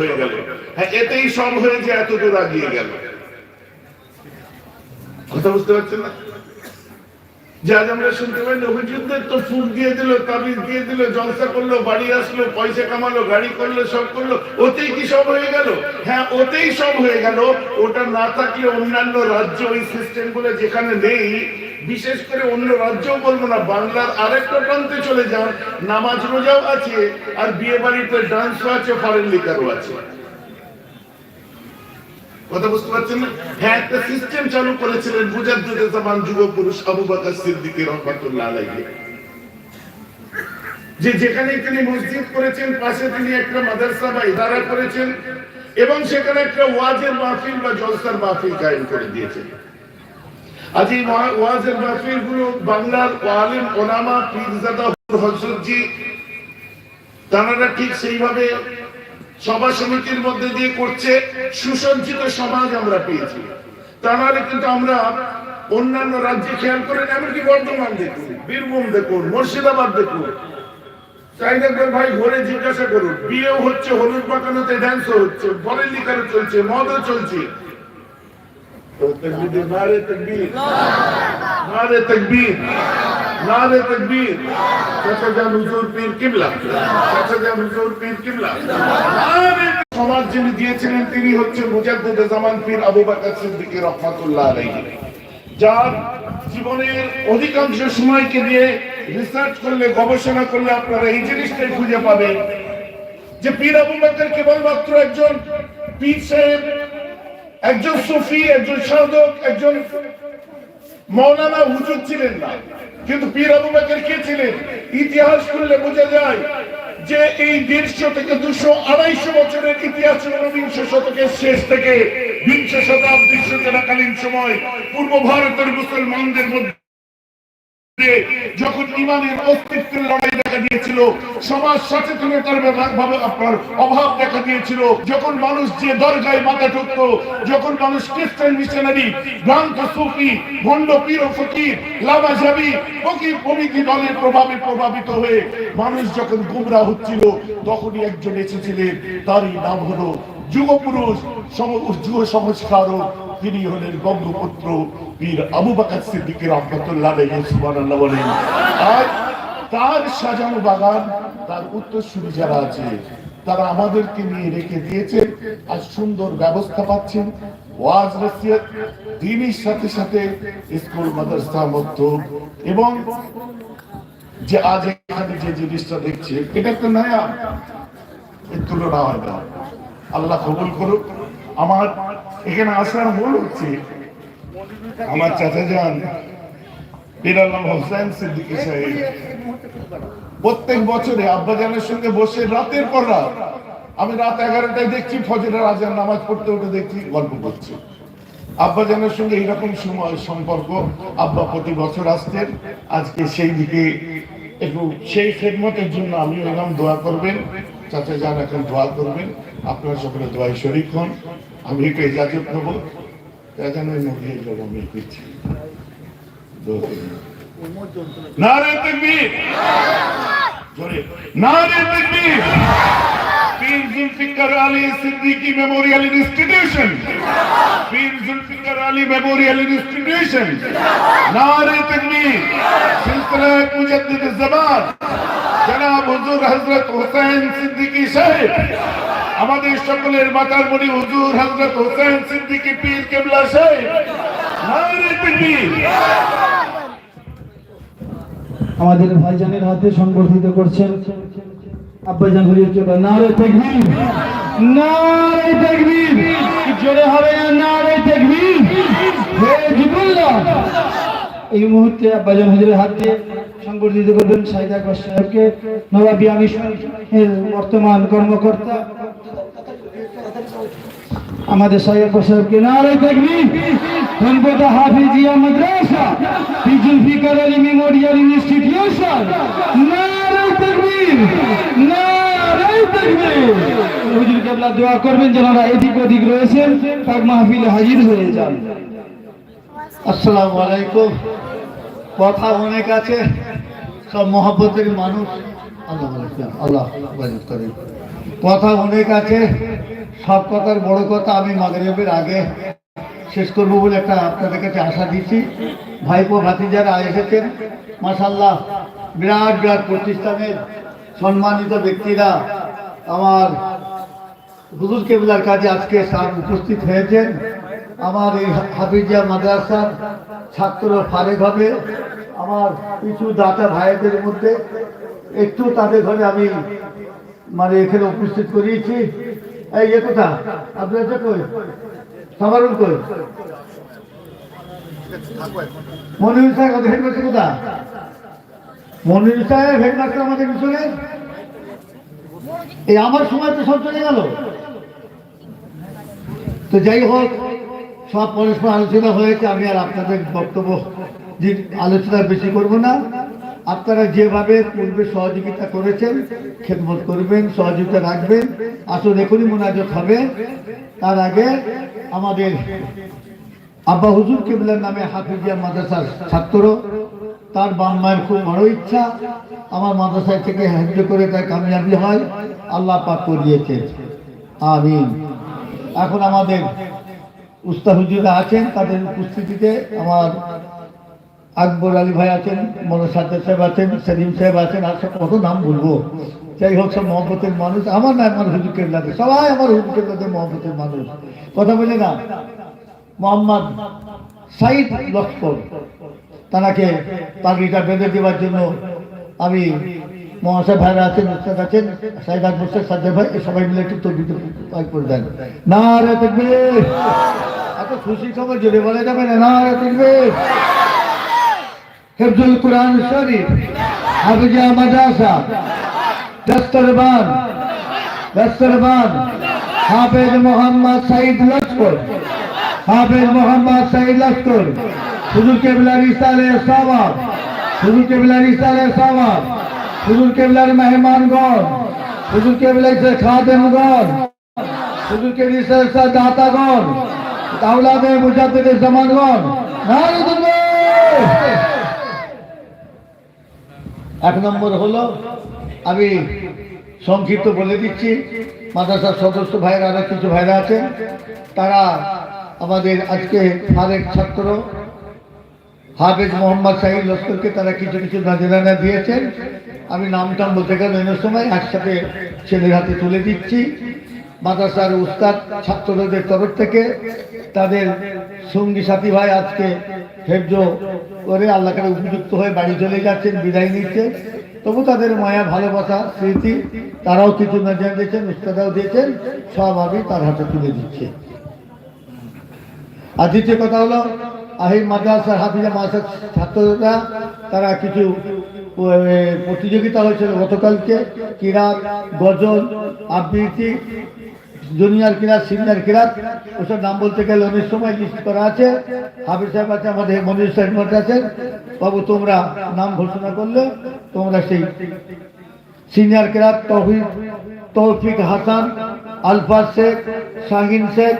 হয়ে গেল। হ্যাঁ এতেই সব হয়ে দূর আগিয়ে গেল। কথা বুঝতে পারছেন না? যে আমরা শুনতে পাই তো ফুট দিয়ে দিল, তাবিজ দিয়ে দিল, জলসা করল, বাড়ি আসলো, পয়সা কামালো, গাড়ি করল, সব করল, ওতেই কি সব হয়ে গেল? হ্যাঁ ওতেই সব হয়ে গেল। ওটা না থাকলে অন্যান্য রাজ্য ওই সিস্টেমগুলো যেখানে নেই বিশেষ করে অন্য রাজ্যও বলব না, বাংলার আরেকটা প্রান্তে চলে যান, নামাজ রোজাও আছে, আর বিয়ে বাড়িতে ডান্সও আছে ফরেন লিকারও আছে। কথা বুঝতে পারছেন হ্যাঁ একটা সিস্টেম চালু করেছিলেন মুজাদ্দিদে জামান যুব পুরুষ আবু বকর রহমাতুল্লাহ যে যেখানে তিনি মসজিদ করেছেন, পাশে তিনি একটা মাদ্রাসা বা ইদারা করেছেন, এবং সেখানে একটা ওয়াজের মাহফিল বা জলসার মাহফিল কায়েম করে দিয়েছেন। আজ বাংলার আলিম ওলামা পীরজাদা তারা ঠিক সেইভাবে সভা সমিতির মধ্যে দিয়ে করছে, সুসজ্জিত সমাজ আমরা পেয়েছি। তা নাহলে কিন্তু আমরা অন্যান্য রাজ্যে খেয়াল করেন এমনকি বর্ধমান দেখুন, বীরভূম দেখুন, মুর্শিদাবাদ দেখুন। চাই দেখবেন ভাই, ঘরে জিজ্ঞাসা করুন, বিয়েও হচ্ছে, হলুদ পাকানোতে ড্যান্সও হচ্ছে লিখারও চলছে, মদও চলছে। হুজুর পীর কিবলা হুজুর পীর কিবলা সমাজ যিনি দিয়েছিলেন, তিনি হচ্ছে মুজাদ্দিদ জামান পীর আবু বকর সিদ্দিকী রহমাতুল্লাহ আলাইহি। যার জীবনের অধিকাংশ সময়কে দিয়ে রিসার্চ করলে, গবেষণা করলে আপনারা এই জিনিসটাই খুঁজে পাবেন যে পীর আবু বকর কেবলমাত্র একজন পীর সাহেব একজন সুফি, একজন সাধক, একজন মৌলানা হুজুর ছিলেন না। কিন্তু পীর আবু বাকের কে ছিলেন? ইতিহাস করলে বোঝা যায় যে এই দেড়শো থেকে দুশো আড়াইশো বছরের ইতিহাস ঊনবিংশ শতকের শেষ থেকে বিংশ শতাব্দীর সূচনাকালীন সময়। পূর্ব ভারতের মুসলমানদের মধ্যে যখন ইমানের অস্তিত্বের লড়াই দেখা দিয়েছিল, সমাজ সচেতনতার আপনার অভাব দেখা দিয়েছিল। যখন মানুষ যে দরগায় মাথা যখন মানুষ খ্রিস্টান মিশনারি সুফি, ভণ্ড পীর ফকির জাবি ফকির দলের প্রভাবে প্রভাবিত হয়ে মানুষ যখন গুমরা হচ্ছিল, তখনই একজন এসেছিলেন, তারই নাম হলো যুগপুরুষ যুগ সংস্কারক। তিনি হলেন বঙ্গপুত্র পীর আবু বাকার সিদ্দিকী রহমতুল্লাহ বলেন। আর তার সাজানো বাগান, তার উত্তরসূরি যারা আছে, তারা আমাদেরকে নিয়ে রেখে দিয়েছেন আর সুন্দর ব্যবস্থা পাচ্ছেন। ওয়াজ নসিহত দিনের সাথে সাথে স্কুল, মাদ্রাসা মধ্য এবং যে আজ এখানে যে জিনিসটা দেখছে, এটা একটা নয়া। এর তুলনা হয় না। আল্লাহ কবুল করুক। আমার এখানে আসার মূল হচ্ছে আমার চাচা যান প্রত্যেক বছরে আব্বাজানের সঙ্গে বসে রাতের পর রাত আমি রাত এগারোটায় দেখছি, ফজরের আজান নামাজ পড়তে উঠে দেখছি, গল্প করছি। আব্বাজানের সঙ্গে এইরকম সময়, সম্পর্ক আব্বা প্রতি বছর আসতেন আজকে সেই দিকে একটু সেই খেদমতের জন্য আমি এরকম দোয়া করবেন। চাচা যান এখন দোয়া করবেন। আপনারা সকলে দোয়ায় শরিক হন আমি একটু ইজাজত নেব এখানে মধ্যে লোক আমি দিচ্ছি। নারে তকবীর! জোরে। নারে তকবীর! Pir Zulfikar Ali Siddiqui memorial institution. পীর জুলফিকার আলী মেমোরিয়াল ইনস্টিটিউশন। নারে তকবীর! সিলসিলা মুজাদ্দিদ জনাব হুজুর হযরত হোসেন সিদ্দিকী সাহেব। আমাদের সকলের মাতার মণি হুজুর হযরত হোসেন সিদ্দিকী পীর কেবলা সাহেব। আমাদের ভাইজানের হাতে সংগঠিত করছেন আব্বাজান হরির চোখা নারে নারে জোরে হবে না নারে তাকবীর হে জিবুল্লাহ এই মুহূর্তে আব্বাজান হুজুরের হাত সংগঠিত করবেন সাইদ আকবর সাহেবকে নবাবী আমি বর্তমান কর্মকর্তা। আমাদের সাহেব সাহেবকে নারে তাকবীর ধনপতা হাফিজিয়া মাদ্রাসা বিজুলফিকার আলী মেমোরিয়াল ইনস্টিটিউশন। নারে তাকবীর নারে তাকবীর। হুজুর কেবলা দোয়া করবেন যারা এদিক ওদিক রয়েছেন পাক মাহফিলে হাজির হয়ে যান। আসসালামু আলাইকুম। কথা অনেক আছে, সব মহব্বতের মানুষ। আল্লাহ আল্লাহ কথা অনেক আছে সব কথার বড় কথা আমি মাগরেবের আগে শেষ করব বলে একটা আপনাদের কাছে আশা দিচ্ছি। ভাইপো ভাতিজারা এসেছেন। মাসাল্লাহ বিরাট বিরাট প্রতিষ্ঠানের সম্মানিত ব্যক্তিরা আমার হুজুর কেবলার কাজে আজকে স্যার উপস্থিত হয়েছেন। আমার এই হাফিজিয়া মাদ্রাসার ছাত্র ফারেক হবে। আমার কিছু দাতা ভাইদের মধ্যে একটু তাদের ঘরে আমি মানে এখানে উপস্থিত করিয়েছি। এই এ কথা আপনার যে কই? সামারুল কই? মনির সাহেব হেডমাস্টার কোথা মনির সাহেব হেডমাস্টার আমাদের মিশনের এই আমার সময় তো সব চলে গেল। তো যাই হোক, সব পরস্পর আলোচনা হয়েছে, আমি আর আপনাদের বক্তব্য যে আলোচনা বেশি করব না। আপনারা যেভাবে পূর্বে সহযোগিতা করেছেন, খেদমত করবেন, সহযোগিতা রাখবেন। আসলে এখনই মোনাজত হবে। তার আগে আমাদের আব্বা হুজুর কেবলার নামে হাফিজিয়া মাদ্রাসার ছাত্র। তার বাম মায়ের খুব বড় ইচ্ছা। আমার মাদ্রাসায় থেকে সাহায্য করে তার কামিয়াবি হয়। আল্লাহ পাক করিয়েছে আমিন। এখন আমাদের উস্তা হুজুরা আছেন, তাদের উপস্থিতিতে আমার আকবর আলী ভাই আছেন মনোসাদ্দ সাহেব আছেন, সেলিম সাহেব আছেন, আর কত নাম বলব। যাই হোক, সব মহব্বতের মানুষ, আমার নাম আমার হুজুর কেবলাতে সবাই আমার হুজুর কেবলাতে মহব্বতের মানুষ। কথা বলে না? মোহাম্মদ সাইদ লস্কর তাকে পাগড়িটা বেঁধে দেওয়ার জন্য আমি মহাশয় ভাইরা আছেন, উস্তাদ আছেন, সাইদ আকবর সাহেব সাজ্জাদ ভাই সবাই মিলে একটু তরবিত করে দেন। না রে দেখবে এত খুশি খবর জোরে বলে যাবে না না রে তকবীর। হিফজুল কোরআন শরীফ হাফিজিয়া মাদ্রাসা, দস্তরবান দস্তরবান, হাফেজ মোহাম্মদ সাইদ লস্কর, হাফেজ মোহাম্মদ সাইদ লস্কর, হুজুর কেবলার ইসালে সাওয়াব হুজুর কেবলার ইসালে সাওয়াব হুজুর কেবলার মেহমানগণ, হুজুর কেবলার সে খাদেমগণ, হুজুর কেবলার সে দাতাগণ তাওলাদে মুজাদ্দিদের জামানগণ, নারে তাকবীর এক নম্বর হলো, আমি সংক্ষিপ্ত বলে দিচ্ছি, মাদ্রাসার সদস্য ভাইয়েরা, আরও কিছু ভাইরা আছেন, তারা আমাদের আজকে হারেক ছাত্র, হাফেজ মোহাম্মদ সাহিদ লস্করকে তারা কিছু কিছু নাজেরানা দিয়েছেন। আমি নাম টাম বলতে গেলে অন্য সময় একসাথে ছেলের হাতে তুলে দিচ্ছি। মাদ্রাসার উস্তাদ ছাত্রদের তরফ থেকে তাদের সঙ্গী সাথী ভাই আজকে হেফজ করে আল্লাহ আল্লাহকে উপযুক্ত হয়ে বাড়ি চলে যাচ্ছেন, বিদায় নিচ্ছে। তবু তাদের মায়া, ভালোবাসা, স্মৃতি তারাও কিছু নজর দিয়েছেন উস্তাদাও দিয়েছেন, সব আমি তার হাতে তুলে দিচ্ছে। আর দ্বিতীয় কথা হলো আহির মাদ্রাসার হাফিজা মাদ্রাসার ছাত্ররা, তারা কিছু প্রতিযোগিতা হয়েছিল গতকালকে ক্রীড়া গজল, আবৃত্তি জুনিয়র কিরাত সিনিয়র কিরাত ওসব নাম বলতে গেলে অনেক সময় লিস্ট করা আছে। হাফিজ সাহেব আছে, আমাদের মনির সাহেব আছেন। বাবু, তোমরা নাম ঘোষণা করলে, তোমরা সেই সিনিয়র ক্লাব তৌফিক তৌফিক হাসান, আলফাজ শেখ, শাহিন শেখ,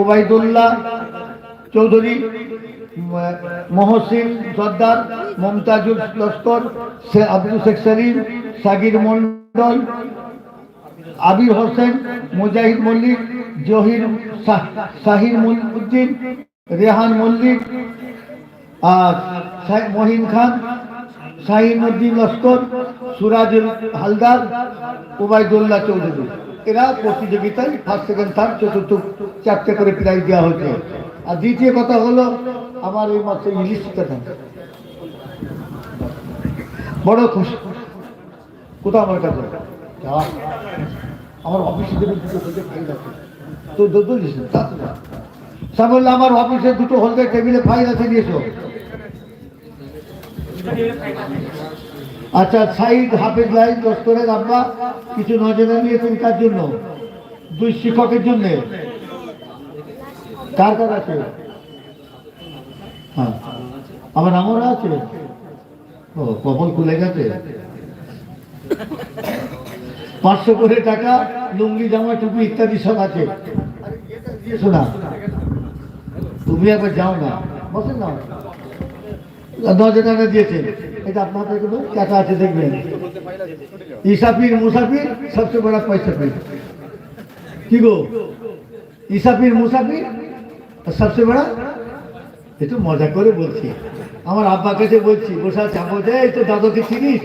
ওবায়দুল্লাহ চৌধুরী মহসিন সর্দার, মমতাজুল লস্কর আব্দুল শেখ সেলিম, সাগির মন্ডল আবির হোসেন, মুজাহিদ মল্লিক, জহির শাহ- শাহির উদ্দিন, রেহান মল্লিক, আর মহিন খান, শাহিন উদ্দিন লস্কর, সুরাজুল হালদার ওবায়দুল্লাহ চৌধুরী। এরা প্রতিযোগিতায় ফার্স্ট সেকেন্ড থার্ড চতুর্থ, চারটে করে প্রাইজ দেওয়া হয়েছে। আর দ্বিতীয় কথা হলো, আমার এই মাসে ইলিশ চিকেন বড় খুশি। কোথাও আমার কাছে। আমার অফিসে দেবে দুটো হলদে ফাইল আছে। তো দিস তা না। বলল, আমার অফিসে দুটো হলদে টেবিলে ফাইল আছে নিয়েছো আচ্ছা সাইদ হাফিজ লাইন দোস্তরের আব্বা, কিছু নজরে নিয়েছেন কার জন্য? দুই শিক্ষকের জন্য। কার কার আছে? হ্যাঁ আমার আমারও আছে। ও কপাল খুলে গেছে। পাঁচশো করে টাকা লুঙ্গি জামা টুপি ইত্যাদি সব আছে। শোনা তুমি একবার যাও না। বসেন না দশ টাকা দিয়েছেন। এটা আপনার কোনো টাকা আছে দেখবেন। ইসাফির মুসাফির সবচেয়ে বড় পয়সা পেয়ে কি গো? ইসাফির মুসাফির সবচেয়ে বড়? একটু মজা করে বলছি। আমার আব্বা কাছে বলছি বসে বলছে, এই তোর দাদাকে চিনিস?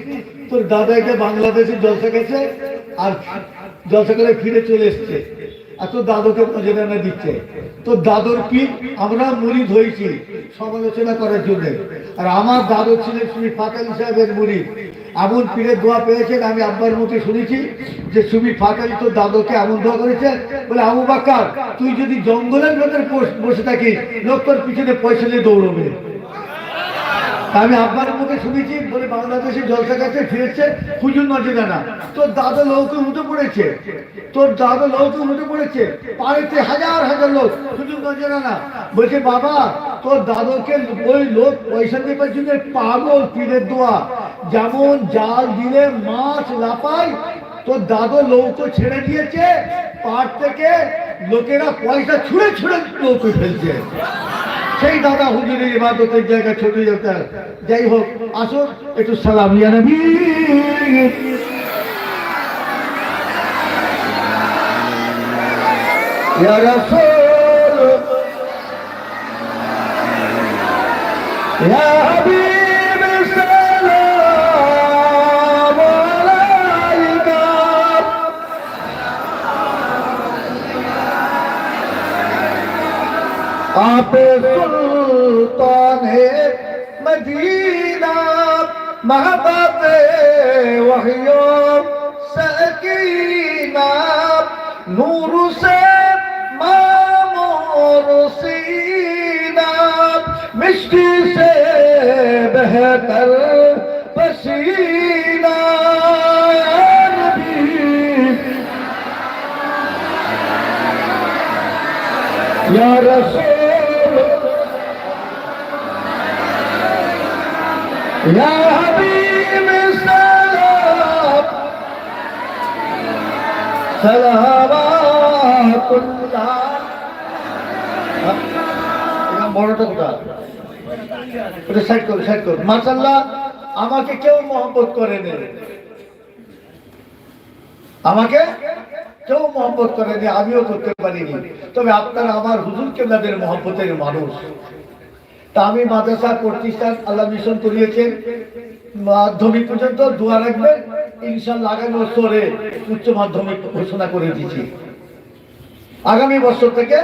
তোর দাদাকে বাংলাদেশে জলসা গেছে আর জলসা করে ফিরে চলে এসছে। আর তোর দাদুকে নজরানা দিচ্ছে। তোর দাদুর পিঠ আমরা মুড়ি ধরেছি সমালোচনা করার জন্য। আর আমার দাদু ছিলেন শ্রী ফাতালি সাহেবের মুড়ি। এমন পীরের দোয়া পেয়েছেন, আমি আব্বার মুখে শুনেছি যে সুমি ফাতালি তোর দাদুকে এমন দোয়া করেছে, বলে, আবু বাক্কার তুই যদি জঙ্গলের ভেতরে বস- থাকিস, লোক তোর পিছনে পয়সা নিয়ে দৌড়বে। তা আমি আব্বার মুখে শুনেছি, বলে বাংলাদেশে জলসা কাছে ফিরেছে হুজুর না তোর দাদা লোকে উঠে পড়েছে। তোর দাদা লোকে উঠে পড়েছে। পাড়েতে হাজার হাজার লোক, হুজুর নজরে না বলছে, বাবা, তোর দাদুকে ওই লোক পয়সা দেবার জন্য পাগল পীরের দোয়া। যেমন জাল দিলে মাছ লাপায় তোর দাদু লৌকো ছেড়ে দিয়েছে পাড় থেকে লোকেরা পয়সা ছুঁড়ে ছুঁড়ে লৌকো ফেলছে। সেই দাদা হুজুরের ইবাদতের জায়গা ছোট যেতে যাই হোক, আসুন, একটু সালাম ইয়া নবী ইয়া রাসূল। ইয়া হাবিব। آپ سلطان ہے مدینہ محبت وحیو سکینہ نور سے مامور سینہ مشکی سے بہتر پسینہ رسول বড়টা কোথায়? সাইড করো সাইড আমাকে কেউ মহব্বত করে নেই আমাকে কেউ মহব্বত করেনি, আমিও করতে পারিনি। তবে আপনারা আমার হুজুর কেবলাদের মহব্বতের মানুষ। তা আমি মাদ্রাসা প্রতিষ্ঠান আল্লাহ মিশন করিয়েছেন। মাধ্যমিক পর্যন্ত দোয়া রাখবেন। ইনশাল্লাহ আগামী বছরে উচ্চ মাধ্যমিক ঘোষণা করে দিচ্ছি। আগামী বছর থেকে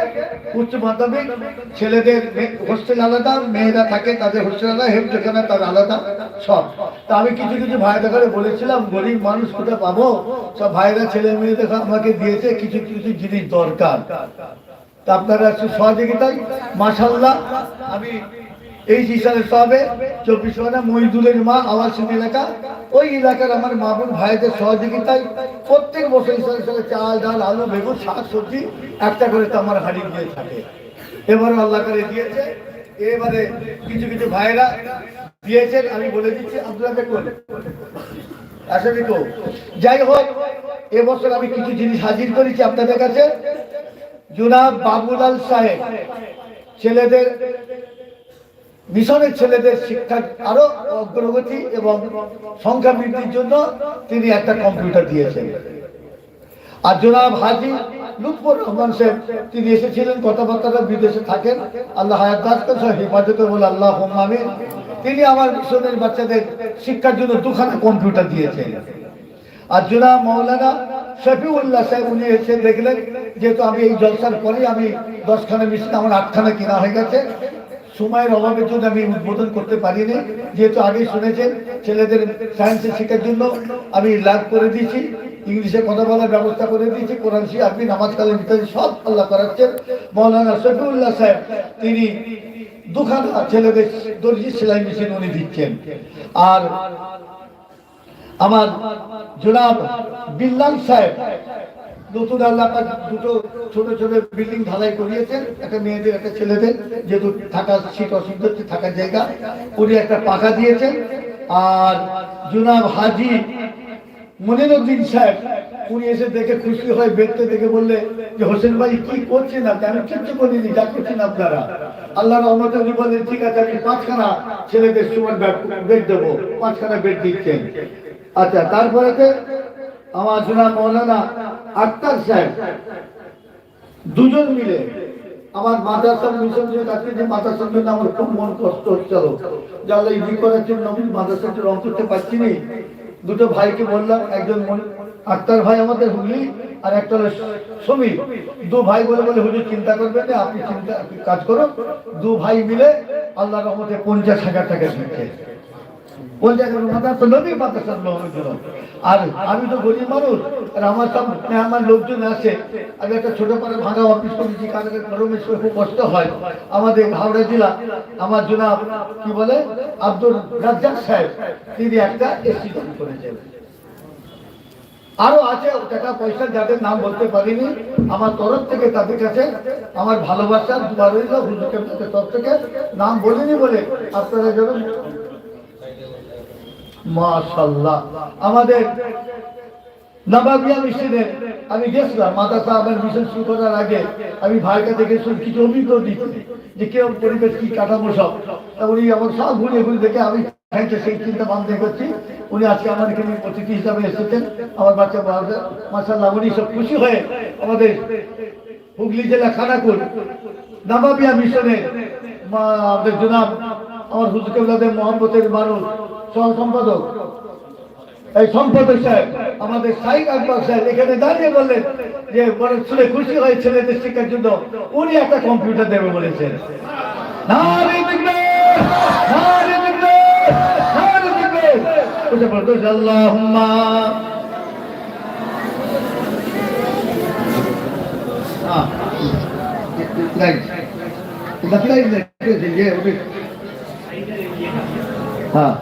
উচ্চ মাধ্যমিক ছেলেদের হোস্টেল আলাদা, মেয়েরা থাকে তাদের হোস্টেল আলাদা হেমজখানা তার আলাদা, সব। তা আমি কিছু কিছু ভাইদের ঘরে বলেছিলাম, গরিব মানুষ কোথায় পাবো? সব ভাইরা ছেলে মেয়ে আমাকে দিয়েছে, কিছু কিছু জিনিস দরকার। তা আপনারা একটু সহযোগিতায় মাসাল্লাহ আমি এই হিসাবে সবে চব্বিশ ঘণ্টা মহিদুলের মা আবাসিক এলাকা। ওই এলাকার আমার মা বোন ভাইদের সহযোগিতায় প্রত্যেক বছর হিসাবে হিসাবে চাল, ডাল, আলু, বেগুন, শাক, সবজি একটা করে তো আমার হাড়ি দিয়ে থাকে। এবারে আল্লাহ করে দিয়েছে। এবারে কিছু কিছু ভাইরা দিয়েছেন। আমি বলে দিচ্ছি আব্দুল্লাহ দেখুন। আসলে তো। যাই হোক, এবছর আমি কিছু জিনিস হাজির করেছি আপনাদের কাছে। জুনাব বাবুলাল সাহেব, ছেলেদের, মিশনের ছেলেদের শিক্ষার আরও অগ্রগতি এবং সংখ্যা বৃদ্ধির জন্য তিনি একটা কম্পিউটার দিয়েছেন। আর জনাব হাজি লুৎফর রহমান সাহেব, তিনি এসেছিলেন কথাবার্তা বিদেশে থাকেন। আল্লাহ হায়াত হেফাজত বলে আল্লাহ আমিন। তিনি আমার মিশনের বাচ্চাদের শিক্ষার জন্য দুখানা কম্পিউটার দিয়েছেন। আর জনাব মৌলানা শফিউল্লাহ সাহেব, উনি এসে দেখলেন যেহেতু আমি এই জলসার পরে আমি দশখানা মিশন আমার আটখানা কেনা হয়ে গেছে। সময়ের অভাবের জন্য আমি উদ্বোধন করতে পারিনি যেহেতু আগেই শুনেছেন ছেলেদের সায়েন্সের শেখার জন্য আমি লাভ করে দিয়েছি, ইংলিশে কথা বলার ব্যবস্থা করে দিয়েছি, কোরআন শি আপনি নামাজ কালের ইত্যাদি সব আল্লাহ করাচ্ছেন। মৌলানা শফিউল্লাহ সাহেব, তিনি দুখানা ছেলেদের দর্জি সেলাই মেশিন উনি দিচ্ছেন। আর আমার জনাব বিল্লাল সাহেব, নতুন আল্লাহ দুটো ছোট ছোট বিল্ডিং ঢালাই করিয়েছেন, একটা মেয়েদের, একটা ছেলেদের, যেহেতু থাকার শীত অসুবিধা থাকার জায়গা। উনি একটা পাকা দিয়েছেন, আর জনাব হাজি মনিরুদ্দিন সাহেব, উনি এসে দেখে খুশি হয়ে বেডতে দেখে বললে যে, হোসেন ভাই, কি করছেন আপনি? আমি কিচ্ছু করিনি, যা করছেন আপনারা। আল্লাহ রহমত উনি বললেন, ঠিক আছে, আমি পাঁচখানা ছেলেদের সময় বেড দেবো। পাঁচখানা বেড দিচ্ছেন। আচ্ছা তারপরে আমার জনাব মৌলানা আক্তার সাহেব। দুজন মিলে আমার মাদ্রাসা মিশন যে কাছে যে মাদ্রাসার জন্য আমার খুব মন কষ্ট হচ্ছিল। যারা এই করার জন্য আমি মাদ্রাসাটা রং করতে পারছি নি। দুটো ভাইকে বললাম, একজন আক্তার ভাই আমাদের হুগলি আর একটা হলো সমীর। দু ভাই বলে বলে, হুজুর, চিন্তা করবেন না, আপনি চিন্তা কাজ করুন। দু ভাই মিলে আল্লাহ রহমতে পঞ্চাশ হাজার টাকা দিচ্ছে। আর আমি তো মানুষ, আর আমার আমার লোকজন আছে। আমি একটা ভাঙা অফিস খুব কষ্ট হয়। আমাদের হাওড়া জেলা, আমার জনাব, কি বলে? আব্দুল রাজ্জাক সাহেব, তিনি একটা এসি দান করেছেন। আরও আছে, টাকা পয়সা যাদের নাম বলতে পারিনি, আমার তরফ থেকে তাদের কাছে আমার ভালোবাসা, দুবার তরফ থেকে নাম বলিনি বলে আপনারা যেন মাশাল্লাহ আমাদের নবাবিয়া মিশনে আমি গেছিলাম, মাদ্রাসা আমার মিশন শুরু করার আগে। আমি ভাইয়ের কাছে গেছিলাম কিছু অভিজ্ঞতা দিতে যে কেউ পরিবেশ, কি কাঠামো সব। উনি আমার সব ঘুরে ঘুরে দেখে আমি ভাইকে সেই চিন্তা ভাবনা করছি। উনি আজকে আমার এখানে অতিথি হিসাবে এসেছেন, আমার বাচ্চা মাসাল্লাহ উনি সব খুশি হয়ে আমাদের হুগলি জেলা খানাকুল নবাবিয়া মিশনে আমাদের জনাব, আমার হুজুকেবলাদের মোহাম্মতের মানুষ সম্পাদক এই সম্পাদক সাহেব আমাদের সাইক আকবর সাহেব এখানে দাঁড়িয়ে বললেন যে বড় ছেলে খুশি হয় ছেলেদের শিক্ষার জন্য উনি একটা কম্পিউটার দেবে বলেছেন। Ah. হ্যাঁ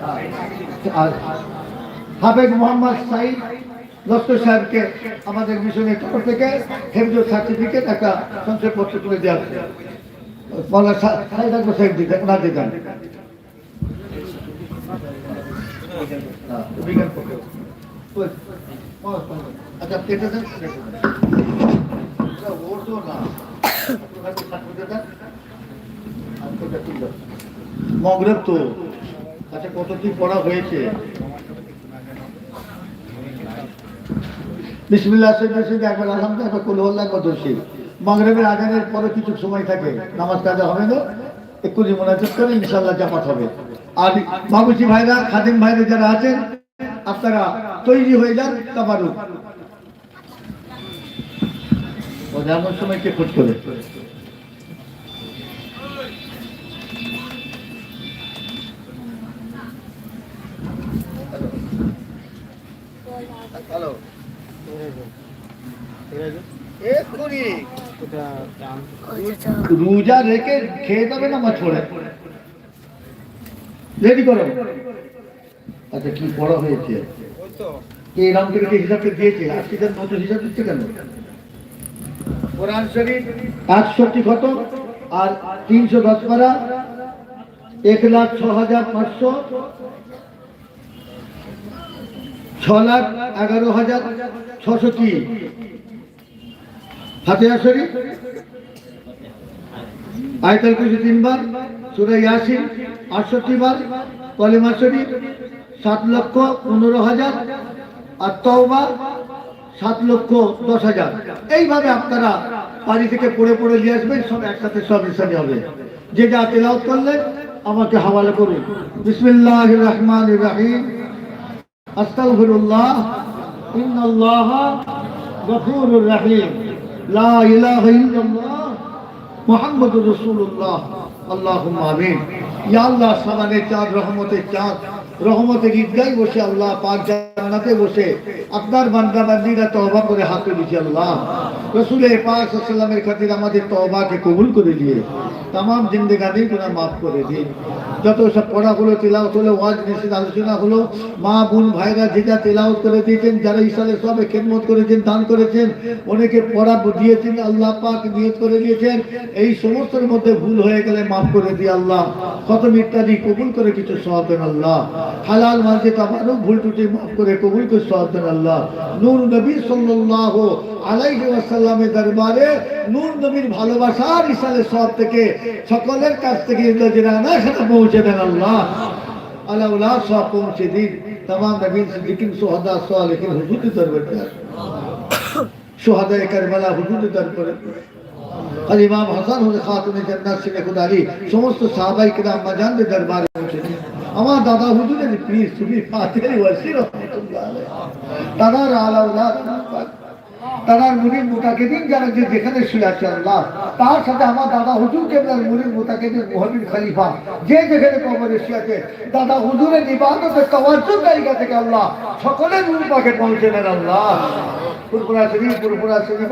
হাফেজ মোহাম্মদ সাইদ দত্ত সাহেবকে আমাদের মিশনের তরফ থেকে হেমজ সার্টিফিকেট একটা সঞ্চয়পত্র করে দেওয়া দিতেন দিতেন ওর তো না তুলবেন? মগরব তো আচ্ছা কত কি পড়া হয়েছে? বিসমিল্লাহ সঙ্গে একবার আলহামদুলিল্লাহ, একবার কুলহল্লাহ একবার দর্শি মগরবের আজানের পরে কিছু সময় থাকে, নামাজ কাজা হবে না, এক্ষুনি মোনাজাত করে ইনশাল্লাহ জামাত হবে। আর বাবুসি ভাইরা, খাদিম ভাইরা যারা আছেন, আপনারা তৈরি হয়ে যান তাবারু এমন সময় কে খোঁজ করে। হ্যালো। রোজা রেখে খেয়ে যাবে না মাছ পড়ে রেডি করো। আচ্ছা কি পড়া হয়েছে? এই রাম থেকে যে হিসাবটা দিয়েছে? আজকে তার নতুন হিসাব দিচ্ছে কেন? কোরআন শরীফ। একষট্টি কত আর তিনশো দশ পারা। এক লাখ ছ হাজার পাঁচশো ছ লাখ এগারো হাজার ছশো তিন ফাতেহা শরীফ? আয়তাল কুশি তিনবার, সুরা ইয়াসিন আটষট্টি বার, কলিমা শরীফ সাত লক্ষ পনেরো হাজার আর তওবা সাত লক্ষ দশ হাজার। এইভাবে আপনারা বাড়ি থেকে পড়ে পড়ে নিয়ে আসবেন, সব একসাথে সব রিসানি হবে। যে যা তেলাওত করলেন, আমাকে হাওয়ালা করুন। বিসমিল্লাহ রহমান রাহিম। আস্তাগফিরুল্লাহ, ইন্নাল্লাহ গফুরুর রহিম। লা ইলাহা ইল্লাল্লাহ, মুহাম্মাদুর রাসূলুল্লাহ। আল্লাহুম্মা আমিন। ইয়া আল্লাহ সামানে চাঁদ রহমতের চাঁদ। রহমতের ঈদগায় বসে আল্লাহ পাক জান্নাতে বসে। আপনার বান্দা বান্দিরা তওবা করে হাতে দিচ্ছে আল্লাহ। রসুল পাক সাল্লামের খাতির আমাদের তওবাকে কবুল করে দিয়ে তাম জিন্দেগানি গুনাহ মাফ করে দিন। যত সব পড়াগুলো তেলাওত হলো, ওয়াজ নিষেধ আলোচনা হলো, মা, বোন, ভাইরা যে যা তেলাওত করে দিয়েছেন, যারা ঈশ্বরের সবে খেদমত করেছেন, দান করেছেন, অনেকে পড়া দিয়েছেন, আল্লাহ পাক নিয়ত করে দিয়েছেন। এই সমস্তের মধ্যে ভুল হয়ে গেলে মাফ করে দিয়ে আল্লাহ। খতম ইত্যাদি কবুল করে কিছু সওয়াব দেন আল্লাহ। হালাল মার্কে কামানো ভুল টুটি মাফ করে কবুল করে সব আল্লাহ। নূর নবী সাল্লাহ আলাইহি ওয়াসাল্লামের দরবারে নূর নবীর ভালোবাসার ইসালে সব থেকে সকলের কাছ থেকে জিরানা সেটা পৌঁছে দেন আল্লাহ। আল্লাহ উল্লাহ সব পৌঁছে দিন। তাম নবীন সিদ্দিকিন, সোহাদা সোহালিকিন হুজুরের দরবার সোহাদা কারবালা হুজুরের দরবার আর ইমাম হাসান হলে খাতুনে জান্নাত শেখ খুদারি, সমস্ত সাহাবাই কেরাম মাজানদের দরবারে পৌঁছে আমার দাদা হুজুরের পীর সুবি ফাতের ওয়াসি দাদার আলাউলা তার মুরিদ মুতাকিদিন যারা যে যেখানে শুয়ে আছে আল্লাহ, তার সাথে আমার দাদা হুজুর কেবলার মুরিদ মুতাকিদিন মুহাম্মদ খলিফা, যে যেখানে কবরে শুয়ে আছে, দাদা হুজুরের ইবাদতে তাওয়াজ্জুহ জায়গা থেকে আল্লাহ, সকলের রূপ পাকে পৌঁছে দেন আল্লাহ। পুরপুরা শরীফ পুরপুরা শরীফ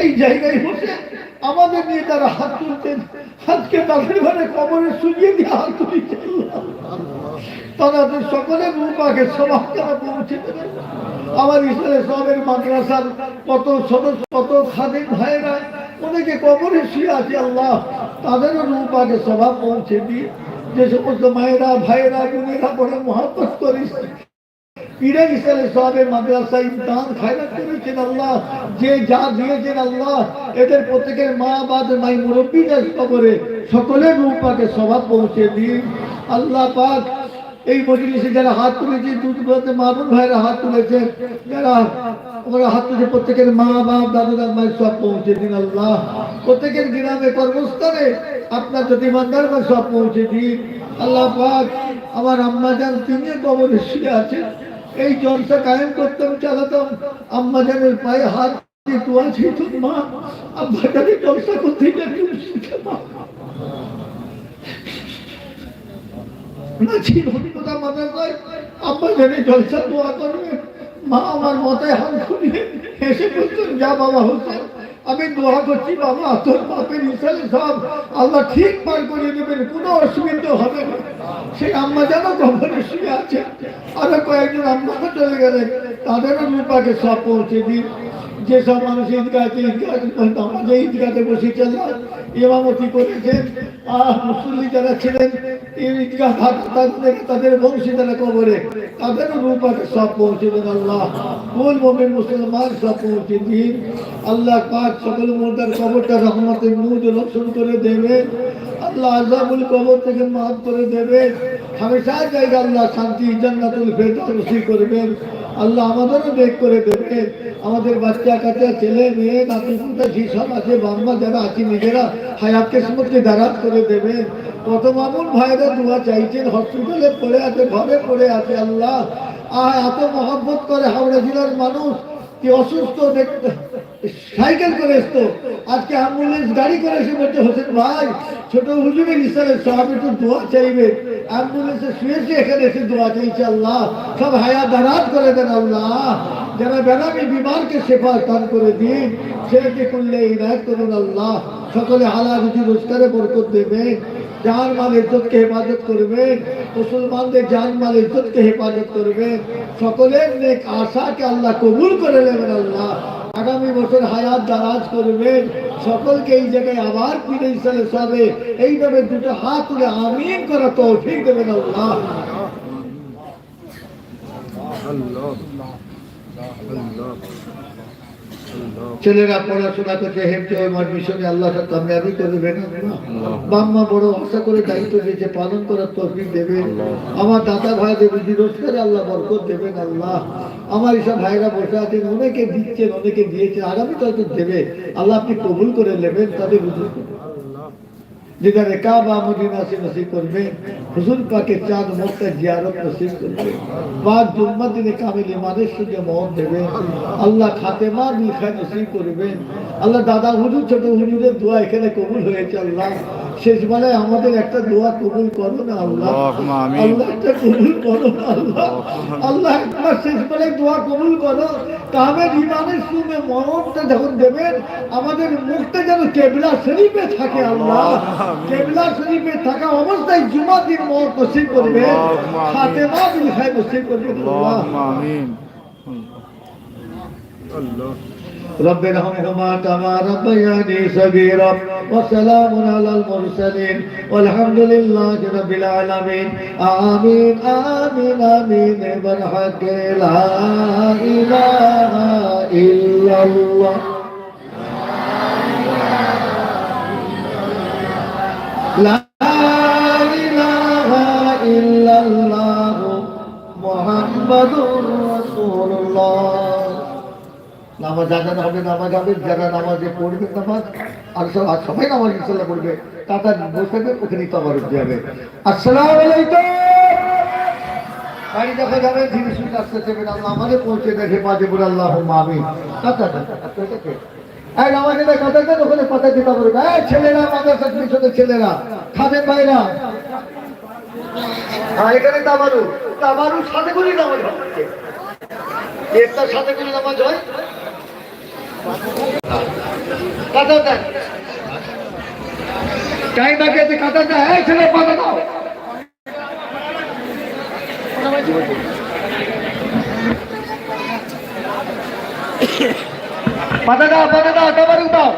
এই জায়গায় বসে আমাদের নিয়ে তারা হাত তুলতেন। আজকে তাদের ঘরে কবরে দিয়ে হাত সবাই তারা পৌঁছে দেবে আমার সবের মাদ্রাসার কত সদস্য, কত ভাইরা অনেকে কবরে শুয়ে আছে, আল্লাহ তাদেরও রূপাকে সভা পৌঁছে দিয়ে যে সমস্ত মায়েরা, ভাইয়েরা, বোনেরা বড় মহাপত আল্লাহ। যে যা আল্লাহ, এদের প্রত্যেকের মা পৌঁছে দিন। আল্লাহ পাক এই যারা হাত তুলেছে মামুন ভাইরা হাত তুলেছে, যারা ওরা হাত তুলেছে, প্রত্যেকের মা বাপ, দাদু দাদার সব পৌঁছে দিন আল্লাহ। প্রত্যেকের গ্রামে কর্মস্থানে আপনার যদি মান্দার সব পৌঁছে দিন। আল্লাহ পাক আমার আম্মা যান তিনি কবরে আছেন এই জলসা কায়েম করতাম চালাতাম। আম্মা জানের পায়ে হাত দিয়ে দোয়া ছিল মা আব্বা জানের জলসা করতে আব্বা জলসা দোয়া করবে। মা আমার মাথায় হাত খুলিয়ে হেসে বলতেন, যা বাবা হোসেন আমি দোয়া করছি, বাবা, তোর বাপের ইসালে সব আল্লাহ ঠিক পার করে দেবেন, কোনো অসুবিধা হবে না। সেই আম্মা যেন কবরে শুয়ে আছে। আরও কয়েকজন আম্মা চলে গেলে, তাদেরও রূপাকে সব পৌঁছে দিন। যেসব মানুষ ঈদগাহতে আমাদের ঈদগাহতে বসেছেন ইমামতি করেছেন আর মুসল্লি যারা ছিলেন তাদের তাদের বংশীদারা কবরে তাদেরও রূপাকে সব পৌঁছে দেন আল্লাহ। কোন মোমেন মুসলমান সব পৌঁছে দিন। আল্লাহ পাক সকল মোর্দার কবরটা রহমতের মুদ রক্ষণ করে দেবে। আল্লাহ আজাবুল কবর থেকে মাফ করে দেবে। হামেশা জায়গা আল্লাহ শান্তি, জান্নাতুল ফেরদাউস করবেন। আল্লাহ আমাদেরও বেগ করে দেবে। আমাদের বাচ্চা, কাচ্চা, ছেলে, মেয়ে, নাতি পুতা যেসব আছে বাম্মা যারা আছে, নিজেরা হায়াত কিসমতকে দারাজ করে দেবে কত মামুন ভাইরা দোয়া চাইছেন, হসপিটালে পড়ে আছে, ঘরে পড়ে আছে, আল্লাহ। আর এত মহব্বত করে হাওড়া জেলার মানুষ, কি অসুস্থ দেখতে সাইকেল করে এসতো আজকে অ্যাম্বুলেন্স গাড়ি করে এসে বলছে, হোসেন ভাই, ছোট হুজুরের ইসলামে সব একটু দোয়া চাইবে। অ্যাম্বুলেন্সে শুয়ে শুয়ে এখানে এসে দোয়া চাইছে আল্লাহ। সব হায়া দারাজ করে দেন আল্লাহ। যারা বেনামি বিমারকে সেফা দান করে দিন ছেলেকে করলে ইনায়ত করুন আল্লাহ। সকলে হালা রুজি রোজগারে বরকত দেবেন। জান মাল ইজ্জতকে হেফাজত করবেন মুসলমানদের জান মাল ইজ্জতকে হেফাজত করবেন সকলের নেক আশাকে আল্লাহ কবুল করে নেবেন আল্লাহ। আগামী বছর হায়াত দারাজ করবেন সকলকে এই জায়গায় আবার ফিরে ইসালে সবে। এইভাবে দুটো হাত তুলে আমিন করা তৌফিক দেবেন আল্লাহ। ছেলেরা পড়াশোনা করছে হেমতে আমার মিশনে আল্লাহ কামিয়াবি করবেন বাম্মা বড় আশা করে দায়িত্ব দিয়েছে পালন করার তফিক দেবেন আমার দাদা ভাই দেবে রোজগারে আল্লাহ বরকত দেবেন আল্লাহ। আমার এইসব ভাইরা বসে আছেন অনেকে দিচ্ছেন অনেকে দিয়েছেন আগামী তো দেবে। আল্লাহ আপনি কবুল করে নেবেন তাদের রুজি যেখানে কাবা, মদিনা, সে নসিব করবেন হুজুর পাকে চাঁদ মক্কা জিয়ারত নসিব করবে। পাঁচ জুম্মা দিনে কামিল ইমানের সঙ্গে মত দেবেন আল্লাহ খাতেমা নিখা নসিব করবেন আল্লাহ দাদা হুজুর, ছোট হুজুরের দোয়া এখানে কবুল হয়েছে আল্লাহ। শেষ বেলায় আমাদের একটা দোয়া কবুল করো না আল্লাহ। আল্লাহ একটা কবুল করো আল্লাহ। আল্লাহ শেষ বেলায় দোয়া কবুল করো। তাহলে ইমানের সুমে মরণটা যখন দেবেন আমাদের মুখটা যেন কেবলা শরীফে থাকে আল্লাহ। কেবলা শরীফে থাকা অবস্থায় জুমা দিন মর নসিব করবে। ফাতেমা বিল খায় নসিব করবে। আল্লাহ আল্লাহ। رب ارحمهما كما ربياني صغيرا وسلام على المرسلين والحمد لله رب العالمين. آمين آمين آمين برحق لا إله إلا الله. আজান হবে, নামাজ হবে, যারা নামাজে পড়বে নামাজ, আর সব আর সবাই নামাজ ইনশাল্লাহ পড়বে আসসালামু নামাজে দেখ দেন ওখানে দিতে পারবে এই ছেলেরা মাদ্রাসা হ্যাঁ এখানে করে নামাজ হয় কাতা দেন টাইম আগে যে কাতা দেয় এই ছেলে পাতা দাও পাতা দাও পাতা দাও তামারু দাও